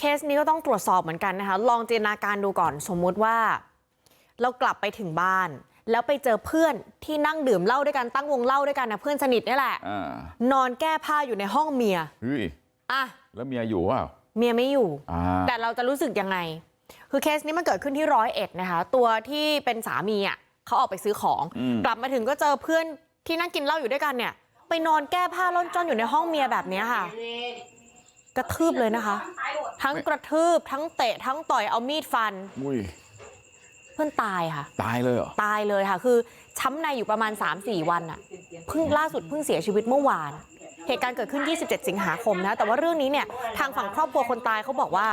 เคสนี้ก็ต้องตรวจสอบเหมือนกันนะคะลองจินตนาการดูก่อนสมมุติว่า เรากลับไปถึงบ้าน แล้วไปเจอเพื่อนที่นั่งดื่มเหล้าด้วยกันตั้งวงเหล้าด้วยกันนะเพื่อนสนิทนี่แหละอ่านอนแก้ผ้าอยู่ในห้องเมียเฮ้ยอะแล้วเมียอยู่เปล่าเมียไม่อยู่ อ่าแต่เราจะรู้สึกยังไง คือเคสนี้มันเกิดขึ้นที่ร้อยเอ็ดนะคะ ตัวที่เป็นสามีอะเขาออกไปซื้อของ อืมกลับมาถึงก็เจอเพื่อนที่นั่งกินเหล้าอยู่ด้วยกันเนี่ย ไปนอนแก้ผ้าล่อนจ้อนอยู่ในห้องเมียแบบเนี้ยค่ะ กระทืบเลยนะคะ ทั้งกระทืบทั้งเตะทั้งต่อยเอามีดฟันอุ้ยเพื่อนตายค่ะ ตายเลยเหรอตายเลยค่ะ คือช้ำในอยู่ประมาณ 3-4 วันอะเพิ่งล่าสุดเพิ่งเสียชีวิตเมื่อวาน เหตุการณ์เกิดขึ้น 27 สิงหาคมนะแต่ว่าเรื่องนี้เนี่ยทางฝั่งครอบครัวคนตายเขาบอกว่า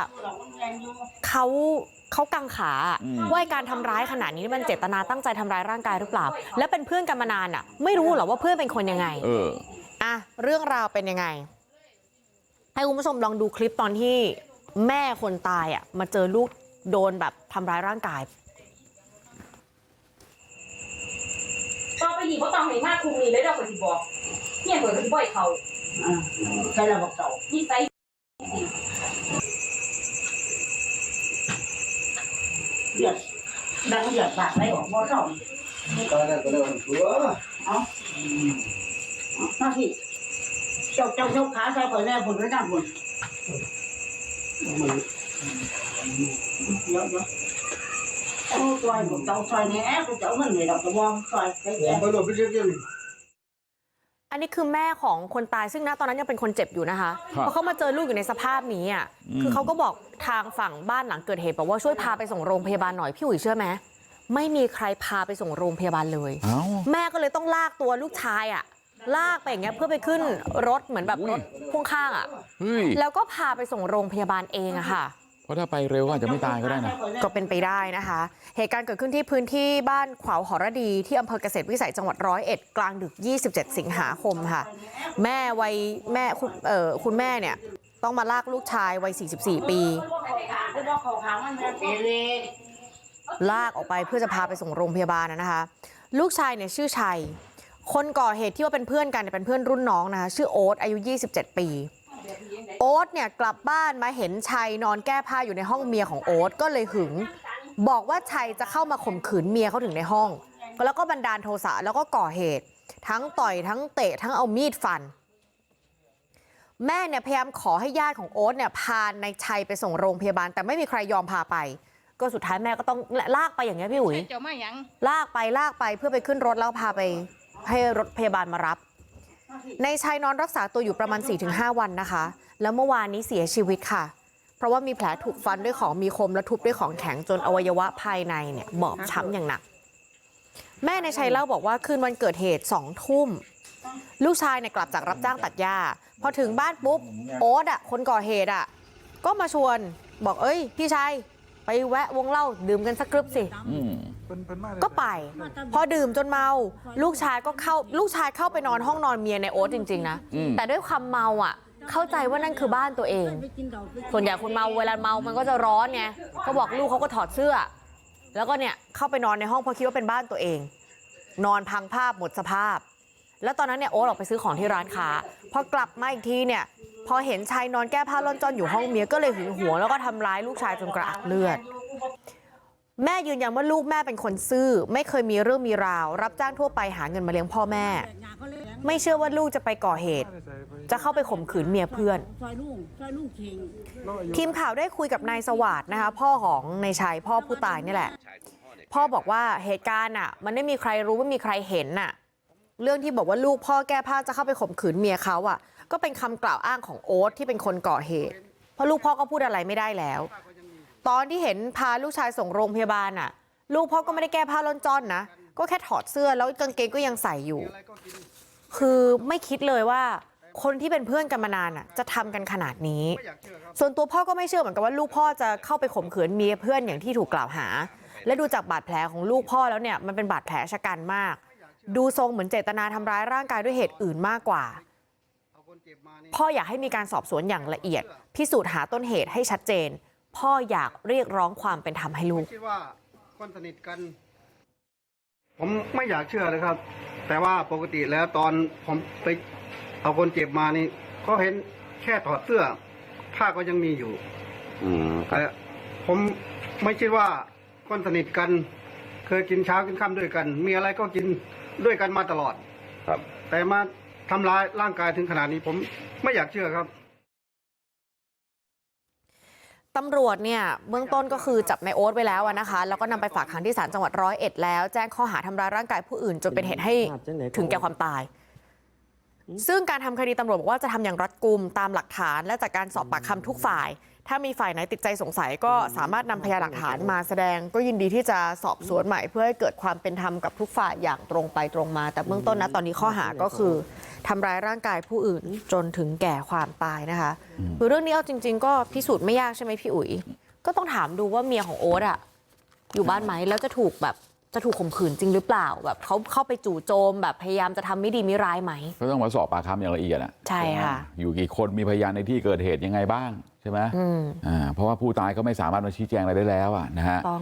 เขาเขากังขาอะอืมว่าไอ้การทำร้ายขนาดนี้มันเจตนาตั้งใจทำร้ายร่างกายหรือเปล่า และเป็นเพื่อนกันมานานอะไม่รู้เหรอว่าเพื่อนเป็นคนยังไง เอออะเรื่องราวเป็นยังไง ให้คุณผู้ชมลองดูคลิปตอนที่แม่คนตายอะมาเจอลูกโดนแบบทำร้ายร่างกายก็ไปหยิบเขาตองให้มากคุมนี่เลยเราก็สิบอกเนี่ยเปิดเป็นบ่อยเขาอ่าใช่แล้วบอกเก่านี่ใส่เดือดดังเดือดปากไหลออกบ่เข้าตอนนั้นก็เริ่มตัวเอาหน้าที่ เจ้าเจ้ายกขาใส่ข่อยแน่ผลไว้หน้าผลมันเดี๋ยวเดี๋ยวโอ้ซอยผมเจ้าซอยแน่กูเจ้าเงินเลยเราจะมองซอยใส่ผแก่มไปโดนไปเรื่อยอันนี้คือแม่ของคนตายซึ่งณตอนนั้นยังเป็นคนเจ็บอยู่นะคะครับพอเขามาเจอลูกอยู่ในสภาพนี้อะอืมคือเขาก็บอกทางฝั่งบ้านหลังเกิดเหตุบอกว่าช่วยพาไปส่งโรงพยาบาลหน่อยพี่อุ๋ยเชื่อไหมไม่มีใครพาไปส่งโรงพยาบาลเลยเอ้าแม่ก็เลยต้องลากตัวลูกชายอะ ลากไปอย่างเงี้ยเพื่อไปขึ้นรถเหมือนแบบรถพ่วงข้างอะเฮ้ยแล้วก็พาไปส่งโรงพยาบาลเองอะค่ะเพราะถ้าไปเร็วก็อาจจะไม่ตายก็ได้นะก็เป็นไปได้นะคะ เหตุการณ์เกิดขึ้นที่พื้นที่บ้านขวาวหอระดีที่อำเภอเกษตรวิสัยจังหวัดร้อยเอ็ดกลางดึก 27 สิงหาคมค่ะ แม่วัยแม่คุณเอ่อคุณแม่เนี่ยต้องมาลากลูกชายวัย 44 ปีกูบอกเขาขามันแม่เปเลยลากออกไปเพื่อจะพาไปส่งโรงพยาบาลนะนะคะ ลูกชายเนี่ยชื่อชัย คนก่อเหตุที่ว่าเป็นเพื่อนกันเนี่ยเป็นเพื่อนรุ่นน้องนะคะชื่อโอ๊ตอายุ27ปีโอ๊ตเนี่ยกลับบ้านมาเห็นชัยนอนแก้ผ้าอยู่ในห้องเมียของโอ๊ตก็เลยหึงบอกว่าชัยจะเข้ามาข่มขืนเมียเขาถึงในห้องแล้วก็บันดาลโทสะแล้วก็ก่อเหตุ ทั้งต่อยทั้งเตะทั้งเอามีดฟัน แม่เนี่ยพยายามขอให้ญาติของโอ๊ตเนี่ยพาในชัยไปส่งโรงพยาบาล แต่ไม่มีใครยอมพาไป ก็สุดท้ายแม่ก็ต้องลากไปอย่างเงี้ยพี่อุ๋ยเจ้ามาหยังลากไปลากไปเพื่อไปขึ้นรถแล้วพาไป ให้รถพยาบาลมารับ ในชัยนอนรักษาตัวอยู่ประมาณ 4-5 วันนะคะ แล้วเมื่อวานนี้เสียชีวิตค่ะ เพราะว่ามีแผลถูกฟันด้วยของมีคมและทุบด้วยของแข็งจนอวัยวะภายในเนี่ยบอบช้ำอย่างหนัก แม่ในชัยเล่าบอกว่าคืนวันเกิดเหตุสองทุ่ม ลูกชายเนี่ยกลับจากรับจ้างตัดหญ้าพอถึงบ้านปุ๊บโอ๊ตอะคนก่อเหตุอะก็มาชวนบอกเอ้ย พี่ชัยไปแวะวงเหล้าดื่มกันสักกรึบสิ ก็ไป พอดื่มจนเมา ลูกชายก็เข้าลูกชายเข้าไปนอนห้องนอนเมียในโอ๊ตจริงๆนะอืมแต่ด้วยความเมาอะ เข้าใจว่านั่นคือบ้านตัวเอง ส่วนใหญ่คนเมาเวลาเมามันก็จะร้อนไงก็บอกลูกเขาก็ถอดเสื้อ แล้วก็เนี่ยเข้าไปนอนในห้องเพราะคิดว่าเป็นบ้านตัวเอง นอนพังภาพหมดสภาพ แล้วตอนนั้นเนี่ยโอ๊ตออกไปซื้อของที่ร้านค้าพอกลับมาอีกทีเนี่ย พอเห็นชายนอนแก้ผ้าล่อนจ้อนอยู่ห้องเมียก็เลยหึงหวงแล้วก็ทำร้ายลูกชายจนกระอักเลือด แม่ยืนยันว่าลูกแม่เป็นคนซื่อไม่เคยมีเรื่องมีราวรับจ้างทั่วไปหาเงินมาเลี้ยงพ่อแม่ ไม่เชื่อว่าลูกจะไปก่อเหตุ จะเข้าไปข่มขืนเมียเพื่อน ทีมข่าวได้คุยกับนายสวัสดนะคะ พ่อของนายชัยพ่อผู้ตายนี่แหละ พ่อบอกว่าเหตุการณ์อะ มันไม่มีใครรู้ไม่มีใครเห็นน่ะ เรื่องที่บอกว่าลูกพ่อแก้ผ้าจะเข้าไปข่มขืนเมียเขาอะ ก็เป็นคำกล่าวอ้างของโอ๊ตที่เป็นคนก่อเหตุเพราะลูกพ่อก็พูดอะไรไม่ได้แล้ว ตอนที่เห็นพาลูกชายส่งโรงพยาบาลน่ะลูกพ่อก็ไม่ได้แก้ผ้าล่อนจ้อนนะก็แค่ถอดเสื้อแล้วกางเกงก็ยังใส่อยู่ คือไม่คิดเลยว่าคนที่เป็นเพื่อนกันมานานอะจะทำกันขนาดนี้ ส่วนตัวพ่อก็ไม่เชื่อเหมือนกันว่าลูกพ่อจะเข้าไปข่มขืนเมียเพื่อนอย่างที่ถูกกล่าวหา และดูจากบาดแผลของลูกพ่อแล้วเนี่ยมันเป็นบาดแผลชะกันมาก ดูทรงเหมือนเจตนาทำร้ายร่างกายด้วยเหตุอื่นมากกว่า พ่ออยากให้มีการสอบสวนอย่างละเอียด พิสูจน์หาต้นเหตุให้ชัดเจน พ่ออยากเรียกร้องความเป็นธรรมให้ลูก คิดว่าคนสนิทกัน ผมไม่อยากเชื่อเลยครับ แต่ว่าปกติแล้วตอนผมไปเอาคนเจ็บมานี่ก็เห็นแค่ถอดเสื้อ ผ้าก็ยังมีอยู่อืมครัแต่บผมไม่คิดว่าคนสนิทกัน เคยกินเช้ากินค่ำด้วยกัน มีอะไรก็กินด้วยกันมาตลอด ครับ แต่มาทำร้ายร่างกายถึงขนาดนี้ผมไม่อยากเชื่อครับ ตำรวจเนี่ยเบื้องต้นก็คือจับนายโอ๊ตไว้แล้วอะนะคะแล้วก็นำไปฝากขังที่ศาลจังหวัดร้อยเอ็ดแล้วแจ้งข้อหาทำร้ายร่างกายผู้อื่นจนเป็นเหตุให้ถึงแก่ความตาย ซึ่งการทำคดีตำรวจบอกว่าจะทำอย่างรัดกุมตามหลักฐานและจากการสอบปากคำทุกฝ่าย ถ้ามีฝ่ายไหนติดใจสงสัยก็สามารถนำพยานหลักฐานมาแสดงก็ยินดีที่จะสอบสวนใหม่เพื่อให้เกิดความเป็นธรรมกับทุกฝ่ายอย่างตรงไปตรงมา แต่เบื้องต้นนะตอนนี้ข้อหาก็คือ ทำร้ายร่างกายผู้อื่นจนถึงแก่ความตายนะคะคือเรื่องนี้เอาจริง ๆ ก็พิสูจน์ไม่ยากใช่ไหมพี่อุ๋ย ก็ต้องถามดูว่าเมียของโอ๊ตอะอยู่บ้านไหมแล้วจะถูกแบบจะถูกข่มขืนจริงหรือเปล่า แบบเขาเข้าไปจู่โจมแบบพยายามจะทำไม่ดีไม่ร้ายไหมก็ต้องมาสอบปากคำอย่างละเอียดอะใช่ค่ะอยู่กี่คนมีพยานในที่เกิดเหตุยังไงบ้างใช่ไหมอืมอ่าเพราะว่าผู้ตายก็ไม่สามารถมาชี้แจงอะไรได้แล้วอะนะฮะต้อง